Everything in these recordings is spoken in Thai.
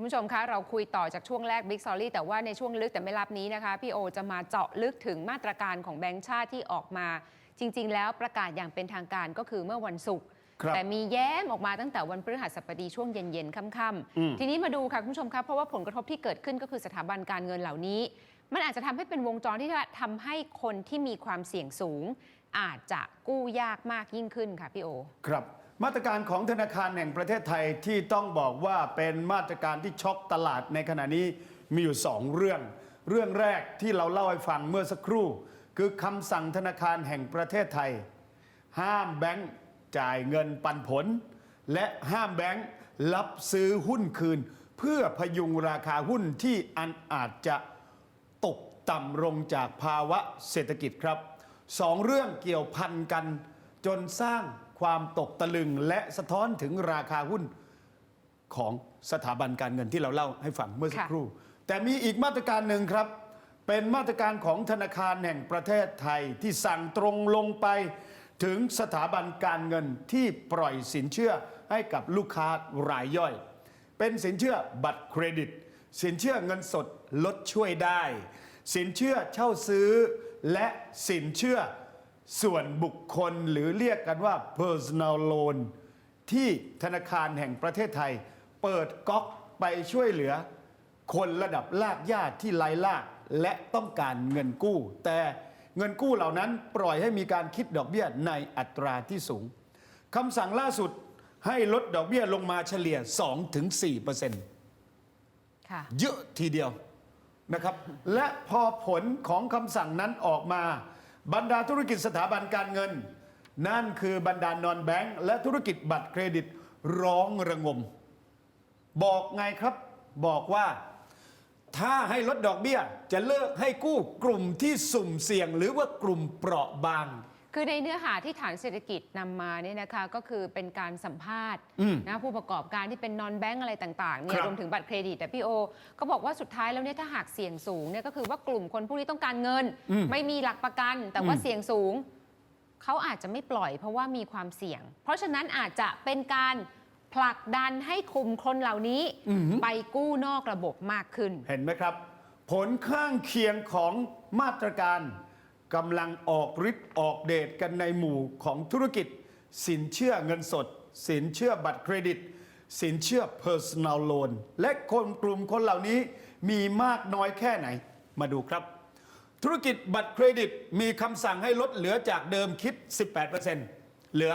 คุณผู้ชมคะเราคุยต่อจากช่วงแรก Big Story แต่ว่าในช่วงลึกแต่ไม่ลับนี้นะคะพี่โอจะมาเจาะลึกถึงมาตรการของแบงก์ชาติที่ออกมา จริง ๆ แล้วประกาศอย่างเป็นทางการก็คือเมื่อวันศุกร์ครับแต่มีแย้มออกมาตั้งแต่วันพฤหัสบดีช่วงเย็นๆค่ำอืมๆทีนี้มาดูค่ะคุณผู้ชมครับเพราะว่าผลกระทบที่เกิดขึ้นก็คือสถาบันการเงินเหล่านี้ มันอาจจะทำให้เป็นวงจรที่จะทำให้คนที่มีความเสี่ยงสูง อาจจะกู้ยากมากยิ่งขึ้นค่ะพี่โอ ครับ มาตรการของธนาคารแห่งประเทศไทยที่ต้องบอกว่าเป็นมาตรการที่ช็อกตลาดในขณะนี้มีอยู่สองเรื่อง เรื่องแรกที่เราเล่าให้ฟังเมื่อสักครู่ คือคำสั่งธนาคารแห่งประเทศไทย ห้ามแบงก์จ่ายเงินปันผล และห้ามแบงก์รับซื้อหุ้นคืน เพื่อพยุงราคาหุ้นที่อันอาจจะตกต่ำลงจากภาวะเศรษฐกิจครับสองเรื่องเกี่ยวพันกันจนสร้าง ความตกตะลึงและสะท้อนถึงราคาหุ้นของสถาบันการเงินที่เราเล่าให้ฟังเมื่อสักค่ะครู่ แต่มีอีกมาตรการหนึ่งครับ เป็นมาตรการของธนาคารแห่งประเทศไทยที่สั่งตรงลงไปถึงสถาบันการเงินที่ปล่อยสินเชื่อให้กับลูกค้ารายย่อย เป็นสินเชื่อบัตรเครดิต สินเชื่อเงินสดลดช่วยได้ สินเชื่อเช่าซื้อ และสินเชื่อ ส่วนบุคคลหรือเรียกกันว่า personal loan ที่ธนาคารแห่งประเทศไทย เปิดก๊อกไปช่วยเหลือ คนระดับลากญาติที่ไร้ลากและต้องการเงินกู้ แต่เงินกู้เหล่านั้นปล่อยให้มีการคิดดอกเบี้ยในอัตราที่สูงคำสั่งล่าสุดให้ลดดอกเบี้ยลงมาเฉลี่ย 2-4%ค่ะเยอะทีเดียวนะครับ และพอผลของคำสั่งนั้นออกมา บรรดาธุรกิจสถาบันการเงิน นั่นคือบรรดานอนแบงก์และธุรกิจบัตรเครดิตร้องระงม บอกไงครับบอกว่า ถ้าให้ลดดอกเบี้ย จะเลิกให้กู้กลุ่มที่สุ่มเสี่ยง หรือว่ากลุ่มเปราะบาง คือในเนื้อหาที่ฐานเศรษฐกิจนำมาเนี่ยนะคะก็คือเป็นการสัมภาษณ์อืม นะผู้ประกอบการที่เป็นนอนแบงก์อะไรต่างๆเนี่คยรับ รวมถึงบัตรเครดิตแต่พี่โอ ก็บอกว่าสุดท้ายแล้วเนี่ยถ้าหากเสี่ยงสูงเนี่ยก็คือว่ากลุ่มคนพวกนี้ต้องการเงิน อืม ไม่มีหลักประกัน แต่ว่าอืม เสี่ยงสูง เขาอาจจะไม่ปล่อยเพราะว่ามีความเสี่ยง เพราะฉะนั้นอาจจะเป็นการผลักดันให้กลุ่มคนเหล่านี้ไปกู้นอกระบบมากขึ้น เห็นไหมครับ ผลข้างเคียงของมาตรการ กำลังออกฤทธิ์ออกเดชกันในหมู่ของธุรกิจ สินเชื่อเงินสด สินเชื่อบัตรเครดิต สินเชื่อ personal loan และคนกลุ่มคนเหล่านี้มีมากน้อยแค่ไหน มาดูครับ ธุรกิจบัตรเครดิตมีคำสั่งให้ลดเหลือจากเดิมคิด 18%เหลือ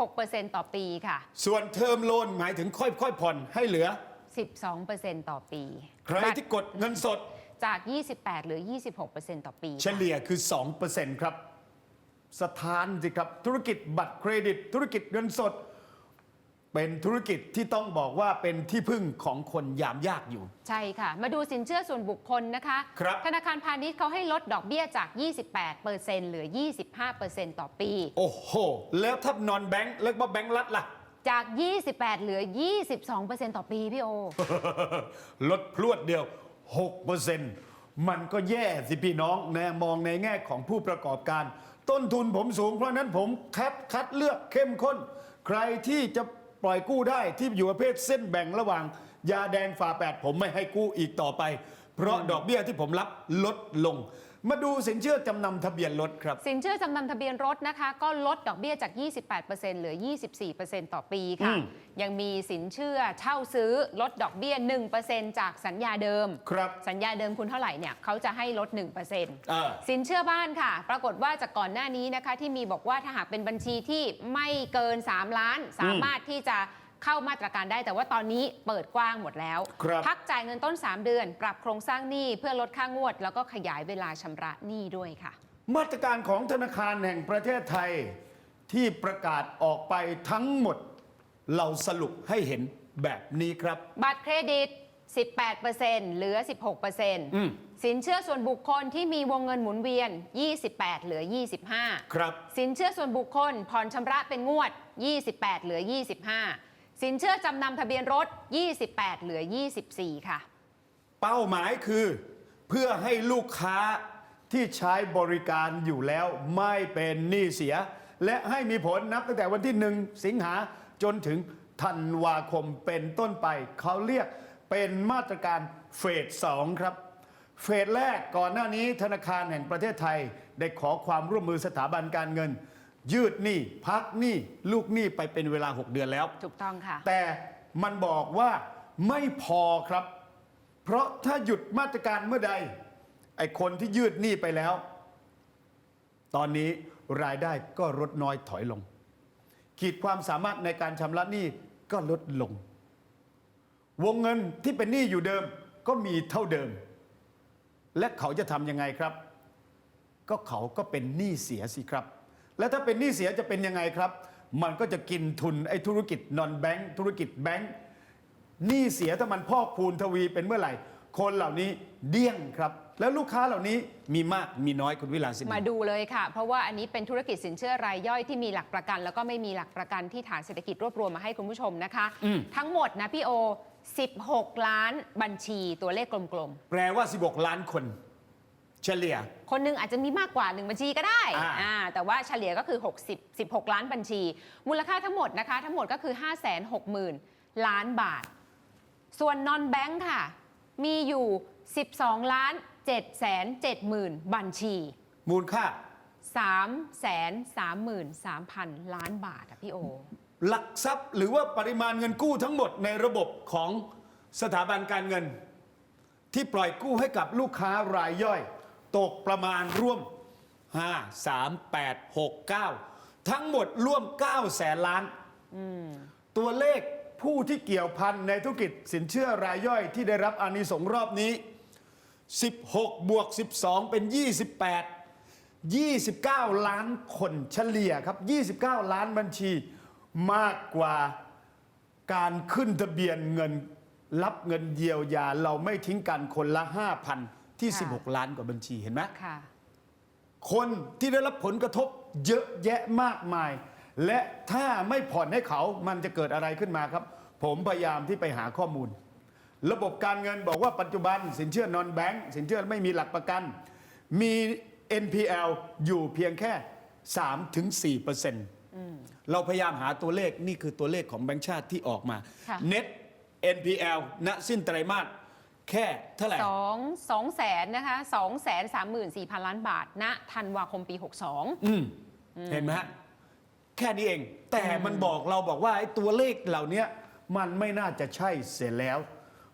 16%ต่อปีค่ะ ส่วนเทอมโลนหมายถึงค่อยๆผ่อนให้เหลือ 12%ต่อปี ใครที่กดเงินสด จาก 28เหรือ 26%ต่อปี เฉลี่ยคือ 2%ครับ สถานสิครับ ธุรกิจบัตรเครดิต ธุรกิจเงินสด เป็นธุรกิจที่ต้องบอกว่าเป็นที่พึ่งของคนยามยากอยู่ ใช่ค่ะ มาดูสินเชื่อส่วนบุคคลนะคะ ครับ ธนาคารพาณิชย์เขาให้ลดดอกเบี้ยจาก 28%เหลือ 25%ต่อปี โอ้โห แล้วถ้านอนแบงค์แล้วว่าแบงค์รัฐล่ะ จาก 28 เหลือ 22%ต่อปีพี่โอ ลดพรวดเดียว 6%มันก็แย่สิพี่น้องนะมองในแง่ของผู้ประกอบการ ต้นทุนผมสูง เพราะฉะนั้นผมคัดคัดเลือกเข้มข้น ใครที่จะปล่อยกู้ได้ที่อยู่ประเภทเส้นแบ่งระหว่าง ยาแดงฝาแปดผมไม่ให้กู้อีกต่อไป เพราะดอกเบี้ยที่ผมรับลดลง มาดูสินเชื่อจำนำทะเบียนรถครับ สินเชื่อจำนำทะเบียนรถนะคะ ก็ลดดอกเบี้ยจาก 28%เหลือ 24%ต่อปีค่ะอืมยังมีสินเชื่อเช่าซื้อลดดอกเบี้ย 1%จากสัญญาเดิม ครับ สัญญาเดิมคุณเท่าไหร่เนี่ยเขาจะให้ลด 1%อ่าสินเชื่อบ้านค่ะ ปรากฏว่าจากก่อนหน้านี้นะคะที่มีบอกว่าถ้าหากเป็นบัญชีที่ไม่เกิน 3 ล้าน สามารถที่จะ เข้ามาตรการได้ แต่ว่าตอนนี้เปิดกว้างหมดแล้วครับพักจ่ายเงินต้น 3 เดือน ปรับโครงสร้างหนี้เพื่อลดค่างวด แล้วก็ขยายเวลาชำระหนี้ด้วยค่ะ มาตรการของธนาคารแห่งประเทศไทยที่ประกาศออกไปทั้งหมด เราสรุปให้เห็นแบบนี้ครับ บัตรเครดิต 18%เหลืออืม16%สินเชื่อส่วนบุคคลที่มีวงเงินหมุนเวียน 28 เหลือ 25 ครับ สินเชื่อส่วนบุคคลผ่อนชำระเป็นงวด 28 เหลือ 25 สินเชื่อจำนำทะเบียนรถ 28 เหลือ 24 ค่ะ เป้าหมายคือเพื่อให้ลูกค้าที่ใช้บริการอยู่แล้วไม่เป็นหนี้เสีย และให้มีผลนับตั้งแต่วันที่หนึ่งสิงหาจนถึงธันวาคมเป็นต้นไป เขาเรียกเป็นมาตรการเฟสสองครับ เฟสแรกก่อนหน้านี้ธนาคารแห่งประเทศไทย ได้ขอความร่วมมือสถาบันการเงิน ยืดหนี้พักหนี้ลูกหนี้ไปเป็นเวลา 6 เดือนแล้ว ถูกต้องค่ะ แต่มันบอกว่าไม่พอครับ เพราะถ้าหยุดมาตรการเมื่อใด ไอ้คนที่ยืดหนี้ไปแล้ว ตอนนี้รายได้ก็ลดน้อยถอยลง ขีดความสามารถในการชำระหนี้ก็ลดลง วงเงินที่เป็นหนี้อยู่เดิมก็มีเท่าเดิม และเขาจะทำยังไงครับ ก็เขาก็เป็นหนี้เสียสิครับ แล้วถ้าเป็นหนี้เสียจะเป็นยังไงครับ มันก็จะกินทุนไอ้ธุรกิจนอนแบงค์ธุรกิจแบงค์หนี้เสียถ้ามันพอกพูนทวีเป็นเมื่อไหร่ คนเหล่านี้เดี้ยงครับ แล้วลูกค้าเหล่านี้มีมากมีน้อยคุณวิลาสินี มาดูเลยค่ะ เพราะว่าอันนี้เป็นธุรกิจสินเชื่อรายย่อยที่มีหลักประกัน แล้วก็ไม่มีหลักประกันที่ฐานเศรษฐกิจรวบรวมมาให้คุณผู้ชมนะคะ อืม ทั้งหมดนะพี่โอ 16 ล้านบัญชีตัวเลขกลมแปลว่า 16 ล้านคน เฉลี่ยๆคนหนึงอาจจะมีมากกว่า 1 บัญชีก็ได้อ่า อ่าแต่ว่าเฉลี่ยก็คือ 60 16 ล้านบัญชี มูลค่าทั้งหมดนะคะ ทั้งหมดก็คือ 560,000 ล้านบาท ส่วนนอนแบงค์ค่ะ มีอยู่ 12 ล้าน7แสน7หมื่นบัญชี มูลค่า3แสน3หมื่น3พันล้านบาทอะพี่โอ หลักทรัพย์หรือว่าปริมาณเงินกู้ทั้งหมดในระบบของสถาบันการเงิน ที่ปล่อยกู้ให้กับลูกค้ารายย่อย ตกประมาณร่วม 5 3 8 6 9 ทั้งหมดร่วม 9 แสนล้าน ตัวเลขผู้ที่เกี่ยวพันในธุรกิจสินเชื่อรายย่อยที่ได้รับอานิสงส์รอบนี้ 16 บวก 12 เป็น 28 29 ล้านคนเฉลี่ยครับ 29 ล้านบัญชีมากกว่าการขึ้นทะเบียนเงินรับเงินเยียวยา เราไม่ทิ้งกันคนละ 5,000 ที่ ค่ะ 16 ล้านกว่าบัญชีเห็นไหม ค่ะ คนที่ได้รับผลกระทบเยอะแยะมากมาย และถ้าไม่ผ่อนให้เขามันจะเกิดอะไรขึ้นมาครับ ผมพยายามที่ไปหาข้อมูล ระบบการเงินบอกว่าปัจจุบัน สินเชื่อนอนแบงก์สินเชื่อไม่มีหลักประกัน มี NPL อยู่เพียงแค่ 3-4%เปอร์เซ็นต์เราพยายามหาตัวเลขนี่คือตัวเลขของแบงก์ชาติที่ออกมา ค่ะ Net NPL ณสิ้นไตรมาส แค่เท่าไหร่2 2แสนนะคะ2แสน34พันล้านบาท ณธันวาคมปี62อืมเห็นไหมฮะแค่นี้เอง แต่มันบอกเราบอกว่าไอ้ตัวเลขเหล่านี้มันไม่น่าจะใช่เสียแล้ว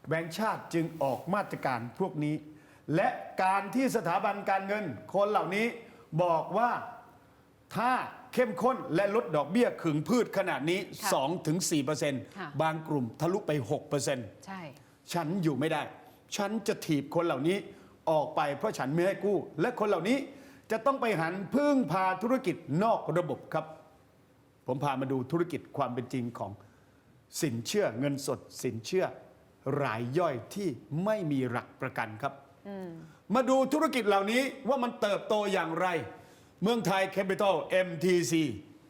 แบงก์ชาติจึงออกมาตรการพวกนี้ และการที่สถาบันการเงิน คนเหล่านี้บอกว่าถ้าเข้มข้นและลดดอกเบี้ยขึงพืชขนาดนี้ค่ะค่ะ2-4%บางกลุ่มทะลุไป 6%ใช่ ฉันอยู่ไม่ได้ ฉันจะถีบคนเหล่านี้ออกไปเพราะฉันไม่ให้กู้ และคนเหล่านี้จะต้องไปหันพึ่งพาธุรกิจนอกระบบครับ ผมพามาดูธุรกิจความเป็นจริงของสินเชื่อเงินสดสินเชื่อรายย่อยที่ไม่มีหลักประกันครับ มาดูธุรกิจเหล่านี้ว่ามันเติบโตอย่างไร เมืองไทย Capital MTC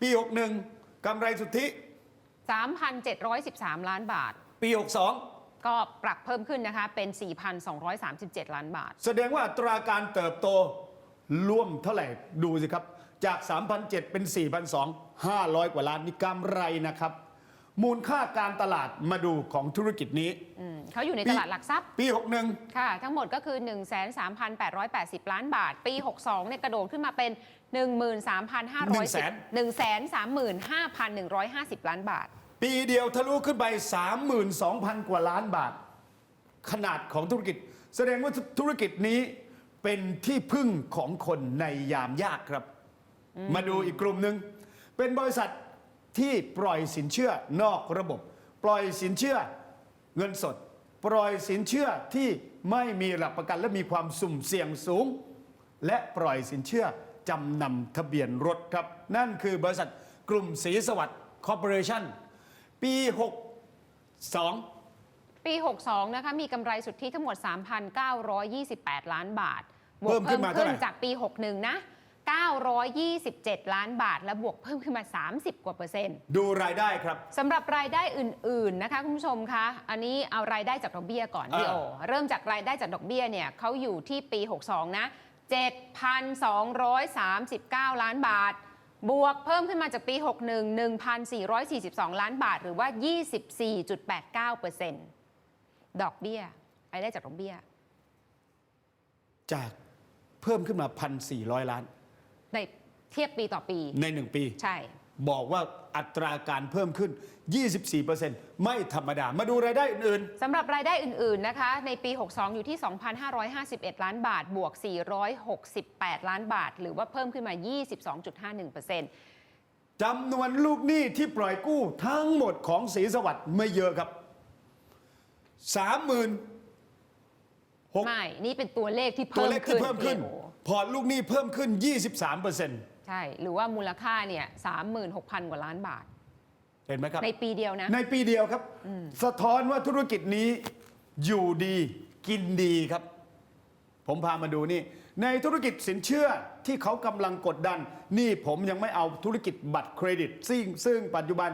ปี 61กำไรสุทธิ 3,713 ล้านบาท ปี 62 ก็ปรับเพิ่มขึ้นนะคะเป็น 4,237 ล้านบาท แสดงว่าอัตราการเติบโตร่วมเท่าไหร่ดูสิครับ จาก 3,007 เป็น 4,200 500 กว่าล้านนี่กำไรนะครับ มูลค่าการตลาดมาดูของธุรกิจนี้ อืมเขาอยู่ในตลาดหลักทรัพย์ ปี 61 ค่ะ ทั้งหมดก็คือ 13,880 ล้านบาท ปี 62เนี่ยกระโดดขึ้นมาเป็น 13,510 135,150 ล้านบาท ปีเดียวทะลุขึ้นไป 32,000 กว่าล้านบาท ขนาดของธุรกิจ แสดงว่าธุรกิจนี้เป็นที่พึ่งของคนในยามยากครับ มาดูอีกกลุ่มหนึ่งเป็นบริษัทที่ปล่อยสินเชื่อนอกระบบ ปล่อยสินเชื่อเงินสด ปล่อยสินเชื่อที่ไม่มีหลักประกันและมีความสุ่มเสี่ยงสูง และปล่อยสินเชื่อจำนำทะเบียนรถครับ นั่นคือบริษัทกลุ่มศรีสวัสดิ์คอร์ปอเรชั่น ปี 62 ปี 62 นะคะ มีกำไรสุทธิทั้งหมด 3,928 ล้านบาทบวเพิ่กมขึ้เพิ่นมมาเท่าขึ้นไหร่ จากปี 61 นะ 927 ล้านบาท และบวกเพิ่มขึ้นมา 30 กว่าเปอร์เซ็นต์ดูรายได้ครับ สำหรับรายได้อื่น ๆ นะคะ คุณผู้ชมคะ อันนี้เอารายได้จากดอกเบี้ยก่อนพี่โอ อ่า เริ่มจากรายได้จากดอกเบี้ยเนี่ยเขาอยู่ที่ปี 62 นะ 7,239 ล้านบาท บวกเพิ่มขึ้นมาจากปี 61 1,442 ล้านบาท หรือว่า 24.89%เดอกเบี้ยรายได้จากดอกเบี้ย จากเพิ่มขึ้นมา 1,400 ล้าน ในเทียบปีต่อปี ในหนึ่งปี ใช่ บอกว่าอัตราการเพิ่มขึ้น 24%ไม่ธรรมดา มาดูรายได้อื่นสำหรับรายได้อื่น ๆ นะคะ ในปี 62 อยู่ที่ 2,551 ล้านบาท บวก 468 ล้านบาท หรือว่าเพิ่มขึ้นมา 22.51%ๆจำนวนลูกหนี้ที่ปล่อยกู้ทั้งหมดของศรีสวัสดิ์ไม่เยอะครับ30,000หกไม่ นี่เป็นตัวเลขที่ตัวเพิ่มเลขขึ้ที่นเพิ่มขึ้นโอ้โหพอร์ตลูกหนี้เพิ่มขึ้น 23% ใช่ หรือว่ามูลค่าเนี่ย36,000กว่าล้านบาท เห็นไหมครับ ในปีเดียวนะ ในปีเดียวครับ สะท้อนว่าธุรกิจนี้อยู่ดีกินดีครับ ผมพามาดูนี่ ในธุรกิจสินเชื่อที่เขากำลังกดดัน นี่ผมยังไม่เอาธุรกิจบัตรเครดิต ซึ่งซึ่งปัจจุบัน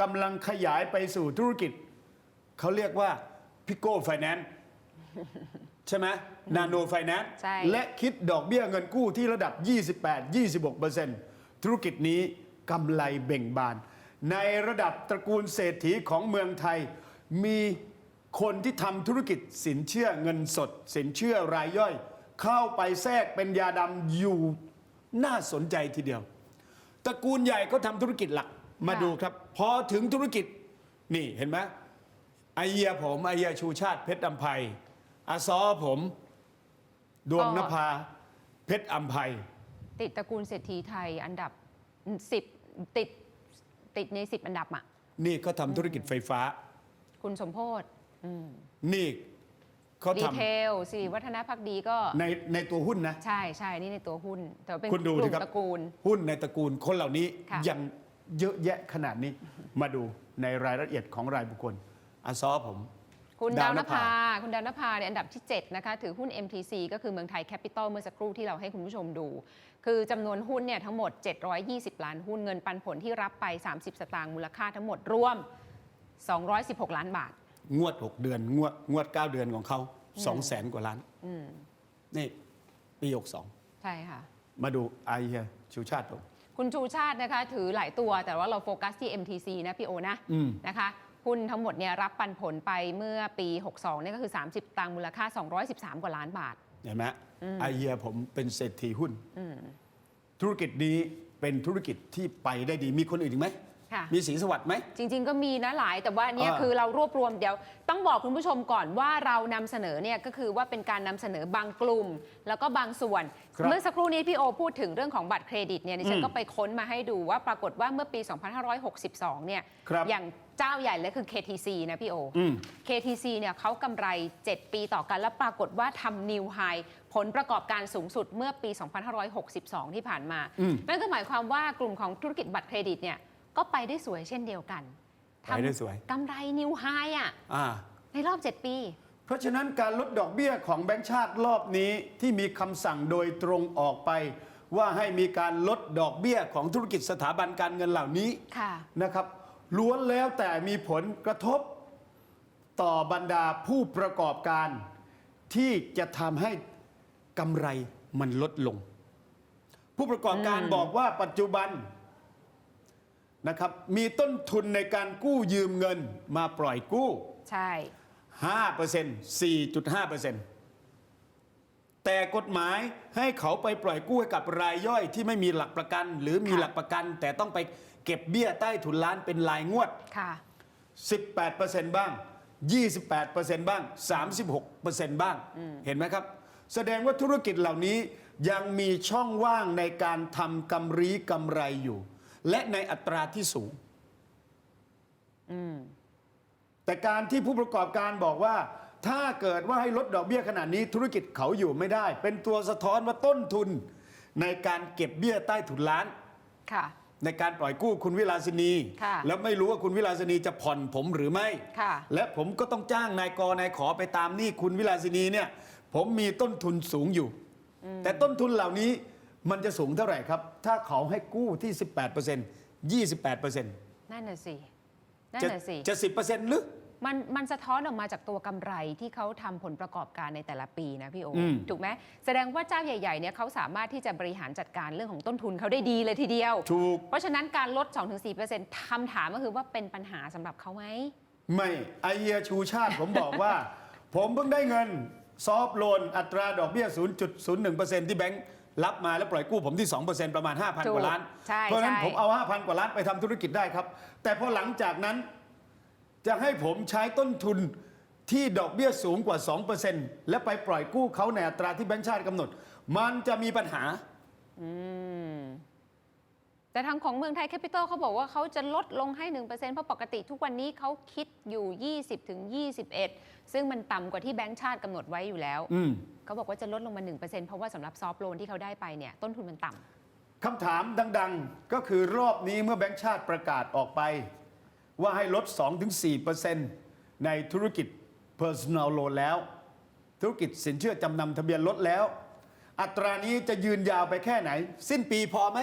กำลังขยายไปสู่ธุรกิจ เขาเรียกว่าพิโก้ไฟแนนซ์ ใช่ไหมนาโนไฟแนนซ์ใช่ และคิดดอกเบี้ยเงินกู้ที่ระดับ 28-26%ธุรกิจนี้กำไรเบ่งบาน ในระดับตระกูลเศรษฐีของเมืองไทย มีคนที่ทำธุรกิจสินเชื่อเงินสด สินเชื่อรายย่อย เข้าไปแทรกเป็นยาดำอยู่น่าสนใจทีเดียว ตระกูลใหญ่ก็ทำธุรกิจหลักมาค่ะดูครับ พอถึงธุรกิจนี่เห็นไหมไอเยียผมไอเยียชูชาติเพชรอัมภัย อาซอผม ดวงนภา เพชรอัมภัย ติดตระกูลเศรษฐีไทยอันดับ10ติดติดใน10อันดับอะ นี่เขาทำธุรกิจไฟฟ้า คุณสมโพศอืมนี่เขาดีทเทลสิริวัฒนพักดีก็ำในในตัวหุ้นนะ ใช่ใช่นี่ในตัวหุ้น แต่ว่าเป็นคุณดูกสิลุ่มครับตระกูล หุ้นในตระกูลคนเหล่านี้ค่ะยังเยอะแยะขนาดนี้ มาดูในรายละเอียดของรายบุคคลอาซอผม คุณดาดาววนภาภา คุณดาวนภาในยอันดับที่ 7 นะคะ ถือหุ้น MTC ก็คือเมืองไทยแคปิตอลเมื่อสักครู่ที่เราให้คุณผู้ชมดู คือจำนวนหุ้นเนี่ยทั้งหมด 720 ล้านหุ้นเงินปันผลที่รับไป 30 สตางค์มูลค่าทั้งหมดรวม 216 ล้านบาท งวด 6 เดือน งวดงวด 9 เดือนของเขา2 0 0แสนกว่าล้านอืมนี่ปีใช่ค่ะ62มาดูไอเฮียชูชาติผมคุณชูชาตินะคะ ถือหลายตัวแต่ว่าเราโฟกัสที่ MTC นะพี่โอนะอืมนะคะ หุ้นทั้งหมดเนี่ยรับปันผลไปเมื่อปี 62เนี่ยก็คือ 30 ตังค์มูลค่า 213 กว่าล้านบาท เห็นไหมไอเฮียผมเป็นเศรษฐีหุ้นอืมธุรกิจนี้เป็นธุรกิจที่ไปได้ดีมีคนอื่นอีกไหม ค่ะ มีสีสวัสดิ์ไหม จริง ๆ ก็มีนะหลาย แต่ว่าเนี่ยอ่าคือเรารวบรวมเดี๋ยว ต้องบอกคุณผู้ชมก่อนว่าเรานำเสนอเนี่ยก็คือว่าเป็นการนำเสนอบางกลุ่ม แล้วก็บางส่วน ครับเมื่อสักครู่นี้พี่โอพูดถึงเรื่องของบัตรเครดิตเนี่ยดิฉัอืนมก็ไปค้นมาให้ดูว่าปรากฏว่าเมื่อปี 2562 เนี่ยครับอย่างเจ้าใหญ่เลยคือ KTC นะพี่โออืม KTC เนี่ยเขากำไร 7 ปีต่อกันแล้วปรากฏว่าทำนิวไฮผลประกอบการสูงสุดเมื่อปี 2562 ที่ผ่านมา อืม นั่นก็หมายความว่ากลุ่มของธุรกิจบัตรเครดิตเนี่ย ก็ไปได้สวยเช่นเดียวกันไปได้สวย กำไรนิวไฮอะอ่า ในรอบ 7 ปี เพราะฉะนั้นการลดดอกเบี้ยของแบงก์ชาติรอบนี้ที่มีคำสั่งโดยตรงออกไป ว่าให้มีการลดดอกเบี้ยของธุรกิจสถาบันการเงินเหล่านี้ค่ะ นะครับล้วนแล้วแต่มีผลกระทบต่อบรรดาผู้ประกอบการ ที่จะทำให้กำไรมันลดลง ผู้ประกอบการอืมบอกว่าปัจจุบัน นะครับมีต้นทุนในการกู้ยืมเงินมาปล่อยกู้ใช่5% 4.5%แต่กฎหมายให้เขาไปปล่อยกู้ให้กับรายย่อยที่ไม่มีหลักประกัน หรือมีค่ะหลักประกัน แต่ต้องไปเก็บเบี้ยใต้ถุนล้านเป็นรายงวด ค่ะ 18%บ้าง 28%บ้าง 36%บ้าง เห็นไหมครับ แสดงว่าธุรกิจเหล่านี้ยังมีช่องว่างในการทำกำไรกำไรอยู่ และในอัตราที่สูงอืมแต่การที่ผู้ประกอบการบอกว่า ถ้าเกิดว่าให้ลดดอกเบี้ยขนาดนี้ธุรกิจเขาอยู่ไม่ได้ เป็นตัวสะท้อนว่าต้นทุน ในการเก็บเบี้ยใต้ถุนล้านค่ะในการปล่อยกู้คุณวิลาสินีค่ะแล้วไม่รู้ว่าคุณวิลาสินีจะผ่อนผมหรือไม่ค่ะและผมก็ต้องจ้างนายกนายขอไปตามหนี้คุณวิลาสินีเนี่ย ผมมีต้นทุนสูงอยู่ แต่ต้นทุนเหล่านี้ มันจะสูงเท่าไหร่ครับ ถ้าเขาให้กู้ที่ 18% 28%นั่นน่ะสินั่นจะน่ะสิ จะ10%หรือ มันมันสะท้อนออกมาจากตัวกำไรที่เขาทำผลประกอบการในแต่ละปีนะพี่โออืม ถูกไหมแสดงว่าเจ้าใหญ่ๆเนี่ยเขาสามารถที่จะบริหารจัดการเรื่องของต้นทุนเขาได้ดีเลยทีเดียว ถูก เพราะฉะนั้นการลด 2-4%คำถามก็คือว่าเป็นปัญหาสำหรับเขาไหม ไม่ไอเฮียชูชาติผมบอกว่า ผมเพิ่งได้เงิน ซอฟโลนอัตราดอกเบี้ย 0.01%ที่แบงค์ รับมาแล้วปล่อยกู้ผมที่ 2%ประมาณ 5,000 กว่าล้าน ใช่เพราะฉะนั้นใช่ ผมเอา 5,000 กว่าล้านไปทำธุรกิจได้ครับ แต่พอหลังจากนั้นจะให้ผมใช้ต้นทุนที่ดอกเบี้ยสูงกว่า 2%และไปปล่อยกู้เขาในอัตราที่แบงค์ชาติกำหนด มันจะมีปัญหาอืมแต่ทางของเมืองไทยแคปิตอลเขาบอกว่าเขาจะลดลงให้ 1%เพราะปกติทุกวันนี้เขาคิดอยู่ 20ถึง21 ซึ่งมันต่ำกว่าที่แบงก์ชาติกำหนดไว้อยู่แล้ว อืม เขาบอกว่าจะลดลงมา 1%เพราะว่าสำหรับซอฟต์โลนที่เขาได้ไปเนี่ยต้นทุนมันต่ำคำถามดังๆ ก็คือรอบนี้เมื่อแบงก์ชาติประกาศออกไป ว่าให้ลด 2-4%ในธุรกิจ personal loan แล้ว ธุรกิจสินเชื่อจำนำทะเบียนลดแล้ว อัตรานี้จะยืนยาวไปแค่ไหน สิ้นปีพอไหม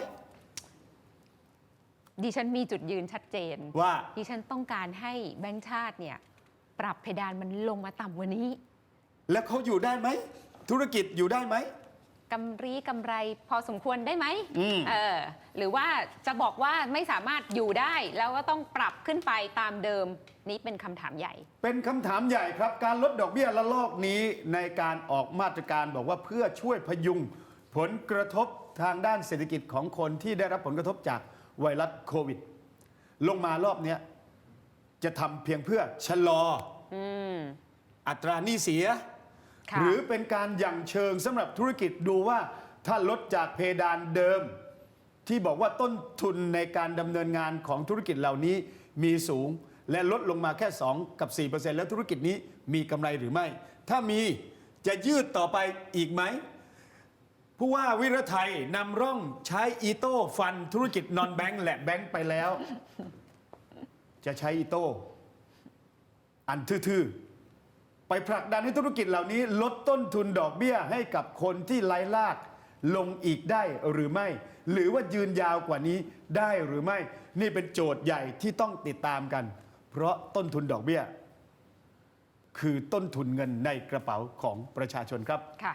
ดิฉันมีจุดยืนชัดเจน ว่าดิฉันต้องการให้แบงก์ชาติเนี่ยปรับเพดานมันลงมาต่ำกว่านี้ แล้วเขาอยู่ได้ไหม ธุรกิจอยู่ได้ไหม กำไรกำไรพอสมควรได้ไหมอืม เออหรือว่าจะบอกว่าไม่สามารถอยู่ได้ แล้วก็ต้องปรับขึ้นไปตามเดิมนี่เป็นคำถามใหญ่ เป็นคำถามใหญ่ครับ การลดดอกเบี้ยละลอกนี้ในการออกมาตรการบอกว่าเพื่อช่วยพยุง ผลกระทบทางด้านเศรษฐกิจของคนที่ได้รับผลกระทบจากไวรัสโควิด ลงมารอบเนี้ยจะทำเพียงเพื่อชะลออืมอัตราหนี้เสียค่ะ หรือเป็นการยั่งเชิงสำหรับธุรกิจดูว่าถ้าลดจากเพดานเดิม ที่บอกว่าต้นทุนในการดำเนินงานของธุรกิจเหล่านี้มีสูง และลดลงมาแค่ 2 กับ 4%แล้วธุรกิจนี้มีกำไรหรือไม่ ถ้ามีจะยืดต่อไปอีกไหมผู้ว่าวิรไทยนำร่องใช้อีโต้ฟันธุรกิจนอนแบงก์และแบงก์ไปแล้ว จะใช้อีโต้อันทื่อๆ ไปผลักดันให้ธุรกิจเหล่านี้ลดต้นทุนดอกเบี้ยให้กับคนที่ไร้ลาก ลงอีกได้หรือไม่ หรือว่ายืนยาวกว่านี้ได้หรือไม่ นี่เป็นโจทย์ใหญ่ที่ต้องติดตามกัน เพราะต้นทุนดอกเบี้ย คือต้นทุนเงินในกระเป๋าของประชาชนครับ